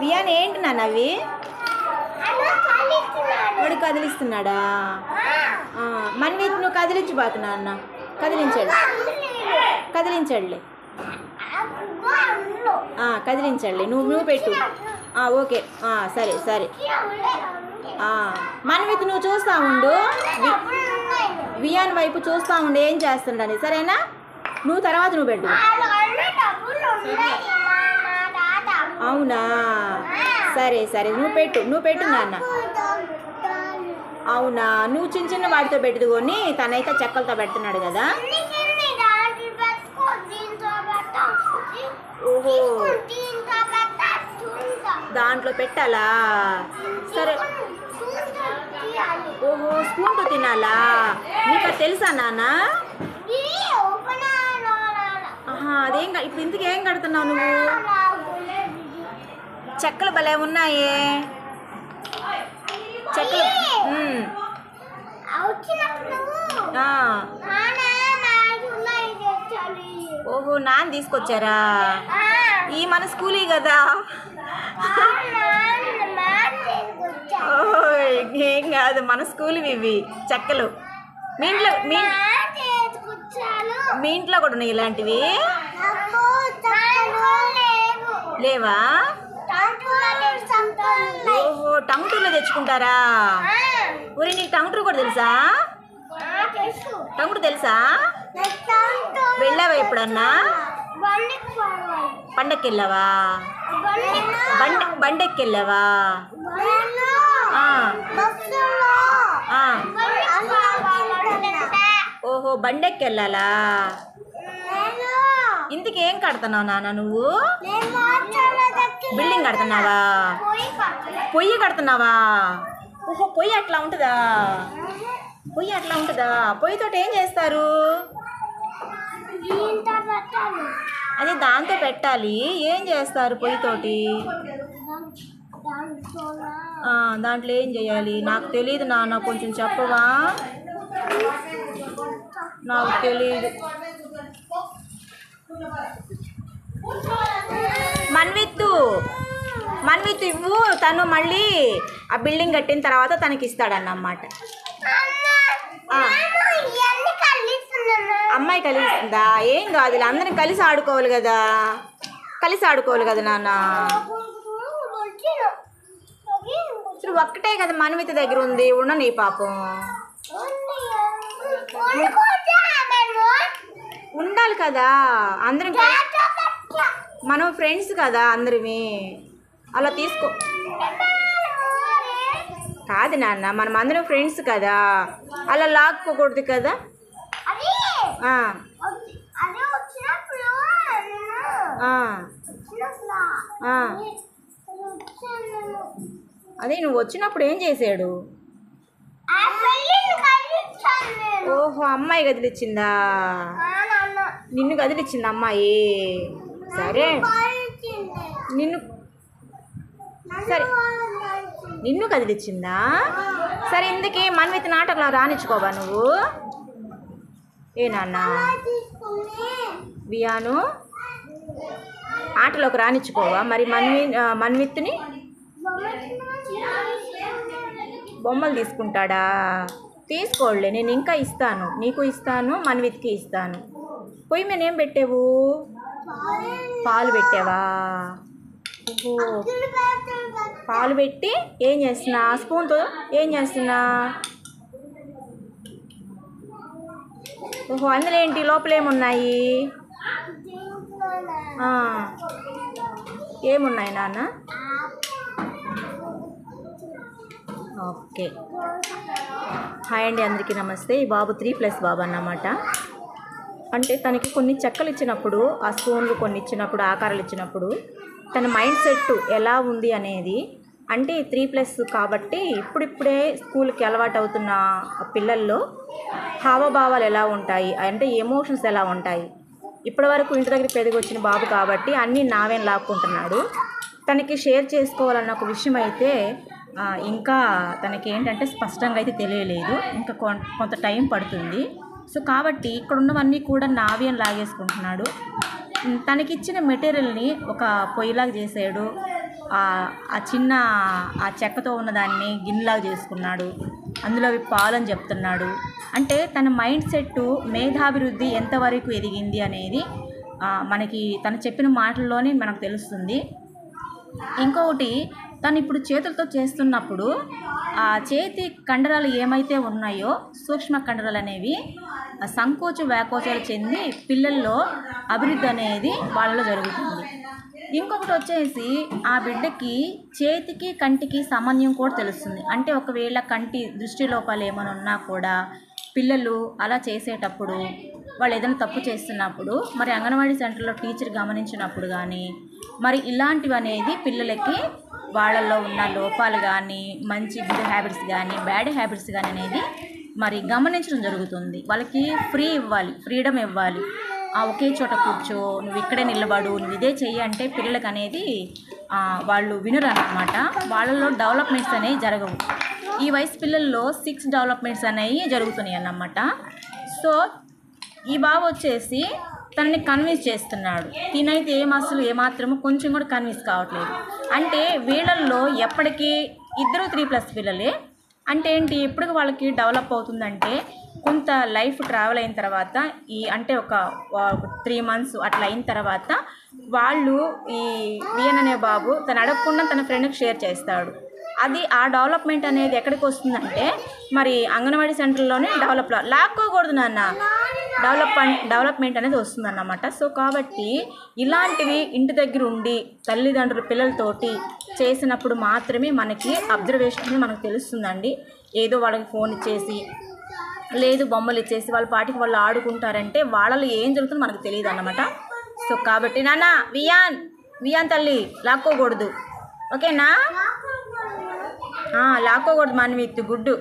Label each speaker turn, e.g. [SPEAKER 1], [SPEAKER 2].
[SPEAKER 1] Wiaan ఏంటి నాన్న అవి? వాడు కదిలిస్తున్నాడా? ఆ, మన్విత్ నువ్వు కదిలించిపోతున్నా అన్న కదిలించాడు. కదిలించాడులే ఆ, కదిలించాడులే నువ్వు నువ్వు పెట్టు. ఓకే. సరే సరే. ఆ, మన్విత్ నువ్వు చూస్తా ఉండు. వియాన్ వైపు చూస్తా ఉండు. ఏం చేస్తుండని. సరేనా? నువ్వు తర్వాత నువ్వు పెట్టు. అవునా? సరే సరే. నువ్వు పెట్టు నువ్వు పెట్టు నాన్న. అవునా? నువ్వు చిన్న చిన్న వాటితో పెట్టుకొని తనైతే చెక్కలతో పెడుతున్నాడు కదా? ఓహో. దాంట్లో పెట్టాలా? సరే. ఓహో స్పూన్తో తినాలా? నీకు అది తెలుసా నాన్న? అదేం ఇప్పుడు ఇంతకు ఏం కడుతున్నావు నువ్వు? చెక్కలు భలే ఉన్నాయే. చెక్కలు. ఓహో నాన్న తీసుకొచ్చారా? ఈ మన స్కూలీ కదా. ఏం కాదు మన స్కూల్ ఇవి చెక్కలు. మీ ఇంట్లో మీ మీ ఇంట్లో కూడా ఉన్నాయి ఇలాంటివి? లేవా? ఓహో టంగుటూరులో తెచ్చుకుంటారా? ఊరి నీకు టంగుటూరు కూడా తెలుసా? టంగుటూరు తెలుసా? వెళ్ళావా ఎప్పుడన్నా? పండక్కి వెళ్ళావా బండ బండెక్కి వెళ్ళావా. ఓహో బండెక్కి వెళ్ళాలా ఇంతకేం కడుతున్నావు నాన్న నువ్వు? బిల్డింగ్ కడుతున్నావా? పొయ్యి కడుతున్నావా? ఓహో పొయ్యి అట్లా ఉంటుందా? పొయ్యి అట్లా ఉంటుందా? పొయ్యితో ఏం చేస్తారు? అదే దాంతో పెట్టాలి. ఏం చేస్తారు పొయ్యితోటి? దాంట్లో ఏం చేయాలి? నాకు తెలియదు నాన్న కొంచెం చెప్పవా? నాకు తెలియదు మన్విత్తు. మన్విత్తు ఇవ్వు. తను మళ్ళీ ఆ బిల్డింగ్ కట్టిన తర్వాత తనకి ఇస్తాడన్నమాట. అమ్మాయి కలిసిందా? ఏం కాదు ఇలా అందరం కలిసి ఆడుకోవాలి కదా. కలిసి ఆడుకోవాలి కదా నాన్న. ఇప్పుడు ఒక్కటే కదా మన్విత దగ్గర ఉంది. ఉండని పాపం. ఉండాలి కదా. అందరం కలిసి మనం ఫ్రెండ్స్ కదా అందరివి. అలా తీసుకో. కాదు నాన్న మనం అందరం ఫ్రెండ్స్ కదా. అలా లాక్కోకూడదు కదా. అదే నువ్వు వచ్చినప్పుడు ఏం చేశాడు? ఓహో అమ్మాయి గదిలిచ్చిందా నిన్ను. గదిలిచ్చింది అమ్మాయి. సరే. నిన్ను సరే. నిన్ను కదిలిచ్చిందా? సరే ఇందుకే మన్విత నాటకలా రానిచ్చుకోవా నువ్వు? ఏ నాన్న? బియాను ఆటలోకి రానిచ్చుకోవా మరి మన్వి మన్విత్ని బొమ్మలు తీసుకుంటాడా? తీసుకోలే నేను ఇంకా ఇస్తాను. నీకు ఇస్తాను మన్విత్కి ఇస్తాను. పొయ్యి మీద ఏం పెట్టావు? పాలు పెట్టావా? పాలు పెట్టి ఏం చేస్తున్నా? స్పూన్తో ఏం చేస్తున్నా? ఓహో అందులో ఏంటి? లోపలేమున్నాయి ఏమున్నాయి? ఏమున్నాయి నాన్న? ఓకే. హాయ్ అండి అందరికీ నమస్తే. ఈ బాబు త్రీ ప్లస్ బాబు అన్నమాట. అంటే తనకి కొన్ని చెక్కలు ఇచ్చినప్పుడు ఆ స్పూన్లు కొన్ని ఇచ్చినప్పుడు ఆకారాలు ఇచ్చినప్పుడు తన మైండ్ సెట్ ఎలా ఉంది అనేది అంటే త్రీ ప్లస్ కాబట్టి ఇప్పుడిప్పుడే స్కూల్కి అలవాటు అవుతున్న పిల్లల్లో హావభావాలు ఎలా ఉంటాయి అంటే ఎమోషన్స్ ఎలా ఉంటాయి. ఇప్పటివరకు ఇంటి దగ్గర పెరిగి వచ్చిన బాబు కాబట్టి అన్నీ నావేం లాక్కుంటున్నాడు. తనకి షేర్ చేసుకోవాలన్న ఒక విషయం అయితే ఇంకా తనకి ఏంటంటే స్పష్టంగా అయితే తెలియలేదు. ఇంకా కొంత టైం పడుతుంది. సో కాబట్టి ఇక్కడ ఉన్నవన్నీ కూడా నావి అని లాగేసుకుంటున్నాడు. తనకిచ్చిన మెటీరియల్ని ఒక పొయ్యిలాగా చేసాడు ఆ చిన్న ఆ చెక్కతో ఉన్నదాన్ని గిన్నెలాగా చేసుకున్నాడు. అందులో అవి పాలని చెప్తున్నాడు. అంటే తన మైండ్ సెట్ మేధాభివృద్ధి ఎంతవరకు ఎదిగింది అనేది మనకి తను చెప్పిన మాటల్లోనే మనకు తెలుస్తుంది. ఇంకొకటి తను ఇప్పుడు చేతులతో చేస్తున్నప్పుడు ఆ చేతి కండరాలు ఏమైతే ఉన్నాయో సూక్ష్మ కండరాలు అనేవి సంకోచ వ్యాకోచాలు చెంది పిల్లల్లో అభివృద్ధి అనేది వాళ్ళలో జరుగుతుంది. ఇంకొకటి వచ్చేసి ఆ బిడ్డకి చేతికి కంటికి సామాన్యం కూడా తెలుస్తుంది. అంటే ఒకవేళ కంటి దృష్టి లోపాలు ఏమైనా ఉన్నా కూడా పిల్లలు అలా చేసేటప్పుడు వాళ్ళు ఏదైనా తప్పు చేస్తున్నప్పుడు మరి అంగన్వాడీ సెంటర్లో టీచర్ గమనించినప్పుడు కానీ మరి ఇలాంటివి అనేది పిల్లలకి వాళ్ళల్లో ఉన్న లోపాలు కానీ మంచి గుడ్ హ్యాబిట్స్ కానీ బ్యాడ్ హ్యాబిట్స్ కానీ అనేది మరి గమనించడం జరుగుతుంది. వాళ్ళకి ఫ్రీ ఇవ్వాలి ఫ్రీడమ్ ఇవ్వాలి. ఆ ఒకే చోట కూర్చో నువ్వు ఇక్కడే నిలబడు నువ్వు ఇదే చెయ్యి అంటే పిల్లలకి అనేది వాళ్ళు వినరు అన్నమాట వాళ్ళలో డెవలప్మెంట్స్ అనేవి జరగవు. ఈ వయసు పిల్లల్లో సిక్స్ డెవలప్మెంట్స్ అనేవి జరుగుతున్నాయి అన్నమాట సో ఈ బాబు వచ్చేసి తనని కన్విన్స్ చేస్తున్నాడు. తినైతే ఏం అసలు ఏమాత్రము కొంచెం కూడా కన్విన్స్ కావట్లేదు. అంటే వీళ్ళల్లో ఎప్పటికీ ఇద్దరు త్రీ ప్లస్ పిల్లలే. అంటే ఏంటి? ఎప్పటికి వాళ్ళకి డెవలప్ అవుతుందంటే కొంత లైఫ్ ట్రావెల్ అయిన తర్వాత ఈ అంటే ఒక త్రీ మంత్స్ అట్లా అయిన తర్వాత వాళ్ళు ఈ వియన్ అనే బాబు తను అడగకుండా తన ఫ్రెండ్కి షేర్ చేస్తాడు. అది ఆ డెవలప్మెంట్ అనేది ఎక్కడికి వస్తుందంటే మరి అంగన్వాడీ సెంటర్లోనే డెవలప్ లాక్కోకూడదు నాన్న. డెవలప్ డెవలప్మెంట్ అనేది వస్తుందన్నమాట. సో కాబట్టి ఇలాంటివి ఇంటి దగ్గర ఉండి తల్లిదండ్రులు పిల్లలతోటి చేసినప్పుడు మాత్రమే మనకి అబ్జర్వేషన్ అనేది మనకు తెలుస్తుందండి. ఏదో వాళ్ళకి ఫోన్ ఇచ్చేసి లేదు బొమ్మలు ఇచ్చేసి వాళ్ళ పాటికి వాళ్ళు ఆడుకుంటారంటే వాళ్ళలో ఏం జరుగుతుందో మనకు తెలియదు అన్నమాట సో కాబట్టి నాన్న వియాన్ వియాన్ తల్లి లాక్కోకూడదు. ఓకేనా? లాక్కోకూడదు మన విత్ గుడ్డు.